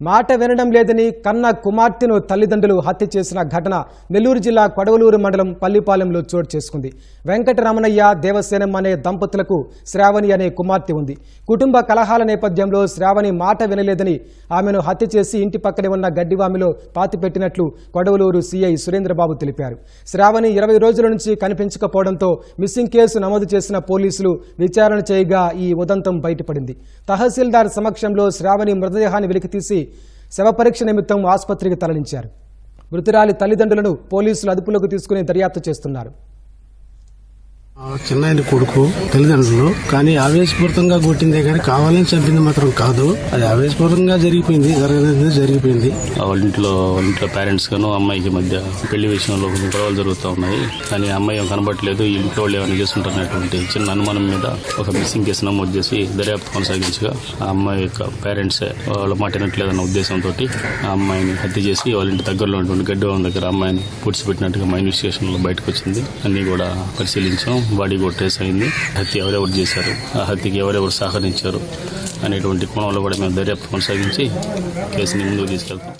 మాట వినడం లేదని కన్న కుమార్తెను తల్లిదండ్రులు హత్య చేసిన ఘటన నెల్లూరు జిల్లా కొడవలూరు మండలం పల్లిపాలెంలో చోటు చేసుకుంది. వెంకటరమణయ్య దేవసేనం అనే దంపతులకు శ్రావణి అనే కుమార్తె ఉంది. కుటుంబ కలహాల నేపథ్యంలో శ్రావణి మాట వినలేదని ఆమెను హత్య చేసి ఇంటి పక్కనే ఉన్న గడ్డివామిలో పాతిపెట్టినట్లు కొడవలూరు సీఐ సురేంద్రబాబు తెలిపారు. శ్రావణి ఇరవై రోజుల నుంచి కనిపించకపోవడంతో మిస్సింగ్ కేసు నమోదు చేసిన పోలీసులు విచారణ చేయగా ఈ ఉదంతం బయటపడింది. తహసీల్దార్ సమక్షంలో శ్రావణి మృతదేహాన్ని వెలికితీసి శవ పరీక్ష నిమిత్తం ఆసుపత్రికి తరలించారు. మృతురాలి తల్లిదండ్రులను పోలీసులు అదుపులోకి తీసుకుని దర్యాప్తు చేస్తున్నారు. చిన్నాయన కొడుకు తల్లిదండ్రులు కానీ ఆవేశపూరితంగా కొట్టిందే కానీ కావాలని చంపింది మాత్రం కాదు. అది ఆవేశపూరితంగా జరిగిపోయింది జరగలేదు జరిగిపోయింది. వాళ్ళ ఇంట్లో వాళ్ళ ఇంట్లో పేరెంట్స్ గాను అమ్మాయికి మధ్య పెళ్ళి విషయంలో గొడవలు జరుగుతూ ఉన్నాయి. కానీ అమ్మాయి ఏం కనబట్టలేదు ఇంట్లో వాళ్ళు ఏమైనా చేస్తుంటున్నటువంటి చిన్న అనుమానం మీద ఒక మిస్సింగ్ కేసు నమోదు చేసి దర్యాప్తు కొనసాగించగా ఆ అమ్మాయి యొక్క పేరెంట్స్ వాళ్ళ మాట వినట్లేదన్న ఉద్దేశంతో ఆ అమ్మాయిని హత్య చేసి వాళ్ళ ఇంటి దగ్గరలో ఉన్నటువంటి గడ్డి దగ్గర అమ్మాయిని పూడ్చిపెట్టినట్టుగా మా ఇన్వెస్టిగేషన్లో బయటకు వచ్చింది. అన్ని కూడా పరిశీలించాం. బాడీ కూడా అయింది హత్య ఎవరెవరు చేశారు? ఆ హత్యకి ఎవరెవరు సహకరించారు? అనేటువంటి కోణంలో కూడా మేము దర్యాప్తు కొనసాగించి కేసుని ముందుకు తీసుకెళ్తాం.